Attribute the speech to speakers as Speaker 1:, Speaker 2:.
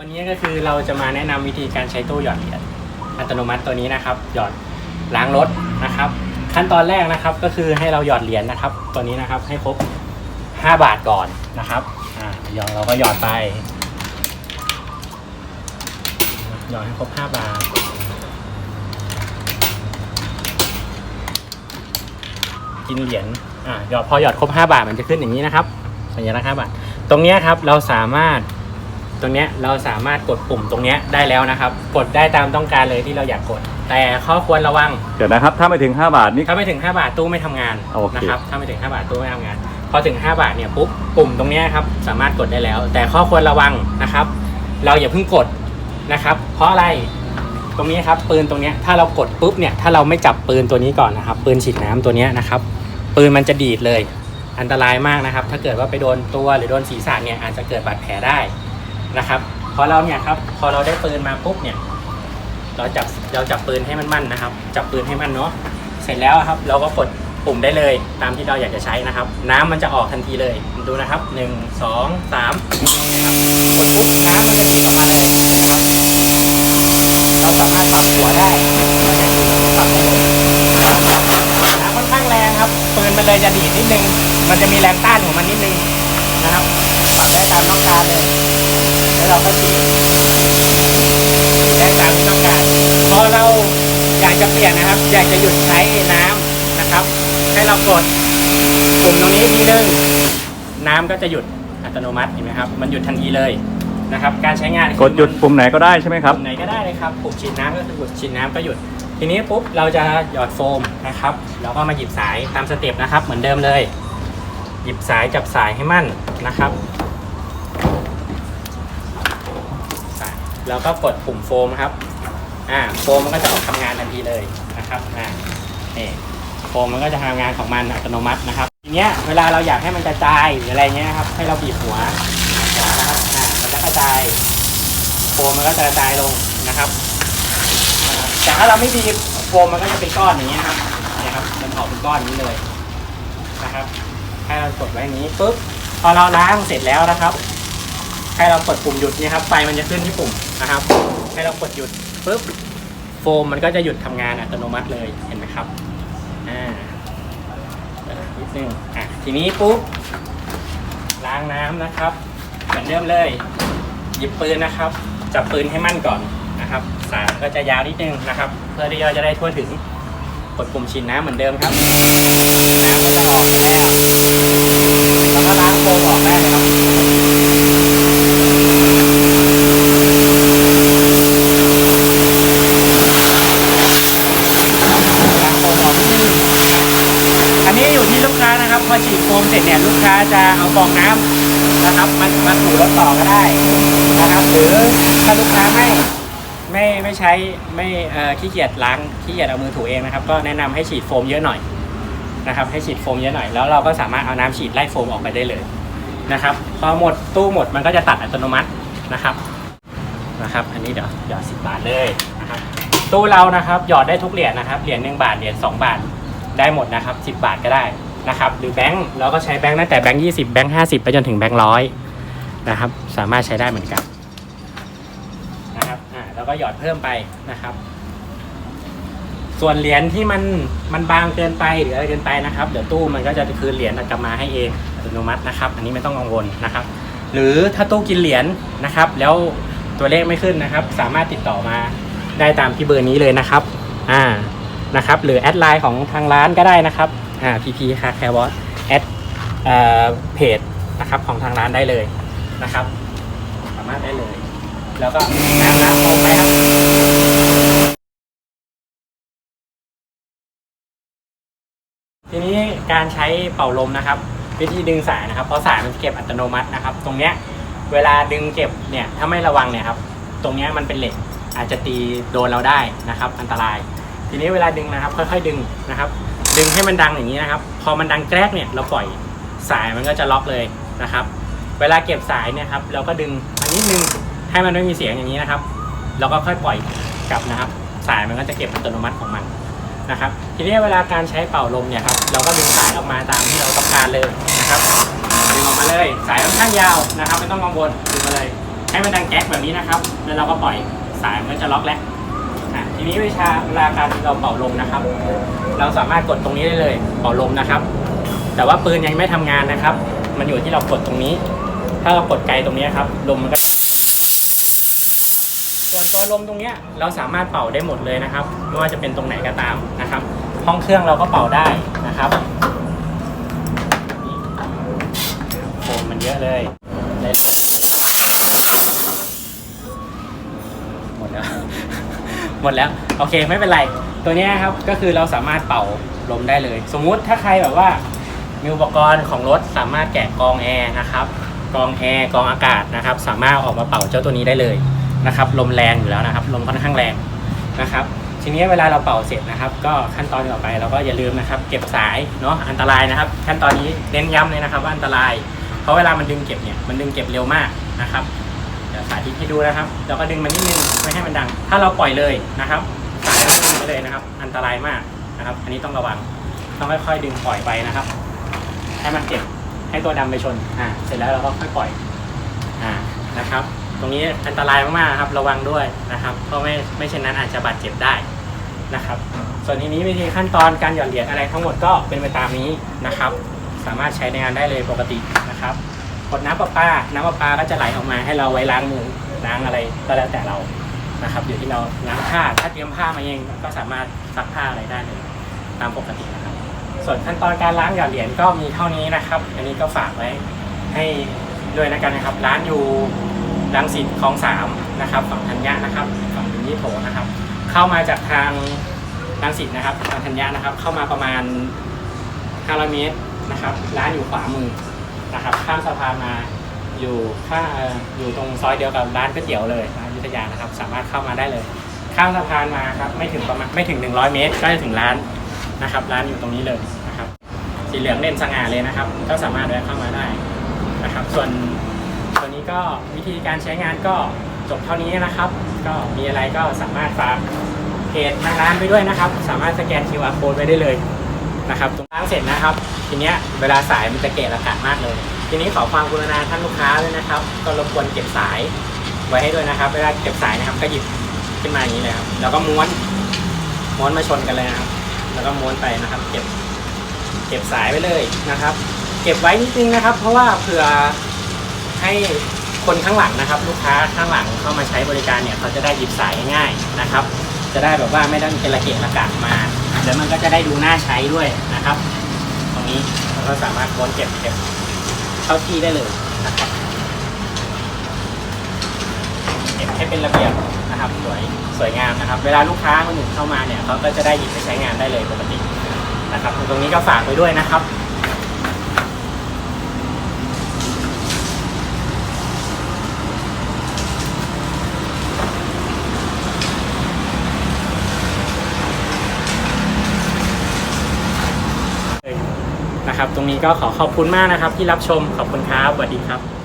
Speaker 1: วันนี้ก็คือเราจะมาแนะนำวิธีการใช้ตู้หยอดเหรียญอัตโนมัติตัวนี้นะครับ หยอดล้างรถนะครับ ขั้นตอนแรกนะครับก็คือให้เราหยอดเหรียญนะครับ ตัวนี้นะครับให้ครบ 5 บาทก่อนนะครับอ่าหยอดเราก็หยอดไปหยอดให้ครบ 5 บาทกินเหรียญอ่าหยอดพอหยอดครบ 5 บาทมันจะขึ้นอย่างนี้นะครับสัญลักษณ์5บาทตรงนี้ครับเราสามารถ ตรงเนี้ยเราสามารถกดปุ่มตรงเนี้ยได้แล้วนะครับ กดได้ตามต้องการเลยที่เราอยากกด แต่ข้อควรระวัง
Speaker 2: เดี๋ยวนะครับ ถ้าไม่ถึง 5 บาทนี่
Speaker 1: ถ้าไม่ถึง 5 บาทตู้ไม่ทำงาน
Speaker 2: โอเค
Speaker 1: นะครับถ้าไม่ถึง 5 บาทตู้ไม่ทำงาน พอถึง 5 บาทเนี่ยปุ๊บปุ่มตรงเนี้ยครับสามารถกดได้แล้ว แต่ข้อควรระวังนะครับ เราอย่าเพิ่งกดนะครับ เพราะอะไรตรงนี้ครับปืนตรงเนี้ยถ้าเรากดปุ๊บเนี่ยถ้าเราไม่จับปืนตัวนี้ก่อนนะครับ ปืนฉีดน้ำตัวเนี้ยนะครับ ปืนมันจะดีดเลย อันตรายมากนะครับ ถ้าเกิดว่าไปโดนตัวหรือโดนศีรษะเนี่ยอาจจะเกิดบาดแผลได้ นะครับพอเราเนี่ยครับพอเราได้ปืนมาปุ๊บเนี่ยเราจับเราจับปืนให้มันมั่นนะครับ จับปืนให้มั่นเนาะเสร็จแล้วครับ เราก็กดปุ่มได้เลยตามที่เราอยากจะใช้นะครับ น้ำมันจะออกทันทีเลยดูนะครับหนึ่งสองสามนะครับกดปุ๊บน้ำมันจะฉีดออกมาเลยนะครับ เราสามารถปรับหัวได้เราจะปรับได้เลยน้ำค่อนข้างแรงครับปืนมันเลยจะดีดนิดนึง มันจะมีแรงต้านของมันนิดนึงนะครับปรับได้ตามต้องการเลย แล้วเราก็ฉีดได้ตามที่ต้องการพอเราอยากจะเปลี่ยนนะครับ อยากจะหยุดใช้น้ำนะครับ ให้เรากดปุ่มตรงนี้ทีนึงน้ำก็จะหยุดอัตโนมัติเห็นไหมครับ มันหยุดทันทีเลยนะครับ การใช้งาน
Speaker 2: กดหยุดปุ่มไหนก็ได้ใช่ไหมครับ
Speaker 1: ปุ่มไหนก็ได้เลยครับปุ่มฉีดน้ำก็คือหยุดฉีดน้ำก็หยุด ทีนี้ปุ๊บเราจะหยอดโฟมนะครับเราก็มาหยิบสายตามสเต็ปนะครับ เหมือนเดิมเลย หยิบสายจับสายให้มั่นนะครับ แล้วก็กดปุ่มโฟมครับอ่าโฟมมันก็จะออกทำงานทันทีเลยนะครับอ่านี่โฟมมันก็จะทำงานของมันอัตโนมัตินะครับทีเนี้ยเวลาเราอยากให้มันกระจายหรืออะไรเงี้ยครับให้เราบีบหัวหัวนะครับอ่ามันจะกระจายโฟมมันก็จะกระจายลงนะครับแต่ถ้าเราไม่บีบโฟมมันก็จะเป็นก้อนอย่างเงี้ยครับเนี่ยครับมันออกเป็นก้อนอย่างนี้เลยนะครับให้เรากดไว้อย่างนี้ปุ๊บพอเราล้างเสร็จแล้วนะครับให้เรากดปุ่มหยุดเนี่ยครับไฟมันจะขึ้นที่ปุ่ม นะครับ ให้เรากดหยุดปุ๊บโฟมมันก็จะหยุดทำงานอัตโนมัติเลยเห็นไหมครับอ่าเดี๋ยวนิดนึงอะทีนี้ปุ๊บล้างน้ำนะครับเหมือนเดิมเลย หยิบปืนนะครับ จับปืนให้มั่นก่อนนะครับ สายก็จะยาวนิดนึงนะครับ เพื่อที่เราจะได้ทั่วถึงกดปุ่มฉีดน้ำเหมือนเดิมครับน้ำก็จะออกแล้วก็ล้างโฟมออกได้เลยครับ ล้างโฟมออกนิดนึงอันนี้อยู่ที่ลูกค้านะครับ พอฉีดโฟมเสร็จเนี่ยลูกค้า จะเอาฟองน้ำนะครับมามาถูรถต่อก็ได้นะครับ หรือถ้าลูกค้าไม่ไม่ไม่ใช้ไม่เอ่อขี้เกียจล้างขี้เกียจเอามือถูเองนะครับ ก็แนะนำให้ฉีดโฟมเยอะหน่อยนะครับให้ฉีดโฟมเยอะหน่อยแล้วเราก็สามารถเอาน้ำฉีดไล่โฟมออกไปได้เลยนะครับพอหมดตู้หมดมันก็จะตัดอัตโนมัตินะครับนะครับ อันนี้เดี๋ยวหยอดสิบบาทเลยนะครับตู้เรานะครับหยอดได้ทุกเหรียญนะครับเหรียญหนึ่งบาทเหรียญสองบาทได้หมดนะครับสิบบาทก็ได้ นะครับหรือแบงค์เราก็ใช้แบงค์ตั้งแต่แบงค์ยี่สิบแบงค์ห้าสิบไปจนถึงแบงค์ร้อยนะครับสามารถใช้ได้เหมือนกันนะครับอ่าแล้วก็หยอดเพิ่มไปนะครับ ส่วนเหรียญที่มันมันบางเกินไปหรืออะไรเกินไปนะครับเดี๋ยวตู้มันก็จะคืนเหรียญกลับมาให้เองอัตโนมัตินะครับ อันนี้ไม่ต้องกังวลนะครับ หรือถ้าตู้กินเหรียญนะครับ แล้วตัวเลขไม่ขึ้นนะครับ สามารถติดต่อมาได้ตามที่เบอร์นี้เลยนะครับอ่านะครับ หรือแอดไลน์ของทางร้านก็ได้นะครับ อ่า PP คาแคร์วอตแอดเอ่อเพจนะครับของทางร้านได้เลยนะครับ สามารถได้เลย แล้วก็น้ำน้ำโอไปครับทีนี้การใช้เป่าลมนะครับ วิธีดึงสายนะครับ เพราะสายมันเก็บอัตโนมัตินะครับ ตรงเนี้ยเวลาดึงเก็บเนี่ยถ้าไม่ระวังเนี่ยครับตรงเนี้ยมันเป็นเหล็กอาจจะตีโดนเราได้นะครับ อันตราย ทีนี้เวลาดึงนะครับ ค่อยๆดึงนะครับ ดึงให้มันดังอย่างนี้นะครับ พอมันดังแกรกเนี่ยเราปล่อยสายมันก็จะล็อกเลยนะครับ เวลาเก็บสายเนี่ยครับเราก็ดึงอันนิดนึงให้มันไม่มีเสียงอย่างนี้นะครับแล้วก็ค่อยปล่อยกลับนะครับ สายมันก็จะเก็บอัตโนมัติของมันนะครับ ทีนี้เวลาการใช้เป่าลมเนี่ยครับเราก็ดึงสายออกมาตามที่เราต้องการเลยนะครับดึงออกมาเลยสายค่อนข้างยาวนะครับ ไม่ต้องกังวลดึงมาเลย ให้มันดังแก๊กแบบนี้นะครับ แล้วเราก็ปล่อยสายมันก็จะล็อกแล้ว อะทีนี้วิชาเวลาการเราเป่าลมนะครับ เราสามารถกดตรงนี้ได้เลยเป่าลมนะครับ แต่ว่าปืนยังไม่ทำงานนะครับ มันอยู่ที่เรากดตรงนี้ ถ้าเรากดไกลตรงนี้ครับลมมันก็ส่วนตัวลมตรงนี้เราสามารถเป่าได้หมดเลยนะครับ ไม่ว่าจะเป็นตรงไหนก็ตามนะครับ ห้องเครื่องเราก็เป่าได้นะครับโฟมมันเยอะเลยได้หมดแล้ว ห มดแล้ว โอเคไม่เป็นไร ตัวนี้ครับก็คือเราสามารถเป่าลมได้เลย สมมุติถ้าใครแบบว่ามีอุปกรณ์ของรถสามารถแกะกองแอร์นะครับกองแอร์กองอากาศนะครับ สามารถออกมาเป่าเจ้าตัวนี้ได้เลยนะครับลมแรงอยู่แล้วนะครับลมค่อนข้างแรงนะครับทีนี้เวลาเราเป่าเสร็จนะครับ ก็ขั้นตอนต่อไปเราก็อย่าลืมนะครับ เก็บสายเนาะอันตรายนะครับ ขั้นตอนนี้เน้นย้ำเลยนะครับว่าอันตราย เพราะเวลามันดึงเก็บเนี่ยมันดึงเก็บเร็วมากนะครับ สาธิตให้ดูนะครับ เราก็ดึงมันนิดนึงไม่ให้มันดัง ถ้าเราปล่อยเลยนะครับสายมันดึงไปเลยนะครับ อันตรายมากนะครับ อันนี้ต้องระวัง ต้องค่อยๆดึงปล่อยไปนะครับ ให้มันเจ็บ ให้ตัวดำไปชน อ่า เสร็จแล้วเราก็ค่อยปล่อย อ่า นะครับ ตรงนี้อันตรายมากๆครับ ระวังด้วยนะครับ เพราะไม่ ไม่เช่นนั้นอาจจะบาดเจ็บได้นะครับ ส่วนทีนี้วิธีขั้นตอนการหย่อนเหรียญอะไรทั้งหมดก็เป็นไปตามนี้นะครับ สามารถใช้ในงานได้เลยปกตินะครับ กดน้ำประปา น้ำประปาก็จะไหลออกมาให้เราไว้ล้างมือล้างอะไรก็แล้วแต่เรานะครับ อยู่ที่เราล้างผ้าถ้าเตรียมผ้ามาเองก็สามารถซักผ้าอะไรได้เลยตามปกตินะครับ ส่วนขั้นตอนการล้างหยอดเหรียญก็มีเท่านี้นะครับ อันนี้ก็ฝากไว้ให้ด้วยนะกันนะครับ ร้านอยู่รังสิตคลองสามนะครับฝั่งธัญญานะครับฝั่งยี่โถนะครับ เข้ามาจากทางรังสิตนะครับทางธัญญานะครับ เข้ามาประมาณ500เมตรนะครับ ร้านอยู่ขวามือ นะครับข้ามสะพานมาอยู่ข้าอยู่ตรงซอยเดียวกับร้านก๋วยเตี๋ยวเลยร้านยุทธยานะครับ สามารถเข้ามาได้เลย ข้ามสะพานมาครับไม่ถึงประมาณไม่ถึง 100 เมตร ก็จะถึงร้านนะครับ ร้านอยู่ตรงนี้เลยนะครับสีเหลืองเด่นสง่าเลยนะครับ ก็สามารถแวะเข้ามาได้นะครับ ส่วนตัวนี้ก็วิธีการใช้งานก็จบเท่านี้นะครับ ก็มีอะไรก็สามารถฝากเพจทางร้านไปด้วยนะครับ สามารถสแกน QR code ไว้ได้เลยนะครับตรงล้างเสร็จนะครับ ทีเนี้ยเวลาสายมันจะเกะระกะมากเลย ทีนี้ขอความกรุณาท่านลูกค้าด้วยนะครับ ก็รบกวนเก็บสายไว้ให้ด้วยนะครับ เวลาเก็บสายนะครับก็หยิบขึ้นมาอย่างนี้เลยครับแล้วก็ม้วนม้วนมาชนกันเลยนะครับ แล้วก็ม้วนไปนะครับ เก็บเก็บสายไปเลยนะครับ เก็บไว้นิดนึงนะครับ เพราะว่าเผื่อให้คนข้างหลังนะครับ ลูกค้าข้างหลังเข้ามาใช้บริการเนี่ยเขาจะได้หยิบสายง่ายๆนะครับ จะได้แบบว่าไม่ต้องเป็นระเกะระกะมาแล้วมันก็จะได้ดูน่าใช้ด้วยนะครับ นี้เราก็สามารถม้วนเก็บเก็บเข้าที่ได้เลยนะครับเก็บให้เป็นระเบียบนะครับสวยสวยงามนะครับ เวลาลูกค้าคนหนึ่งเข้ามาเนี่ยเขาก็จะได้หยิบไปใช้งานได้เลยปกตินะครับตรงนี้ก็ฝากไว้ด้วยนะครับ นะครับ ตรงนี้ก็ขอขอบคุณมากนะครับที่รับชมขอบคุณครับสวัสดีครับ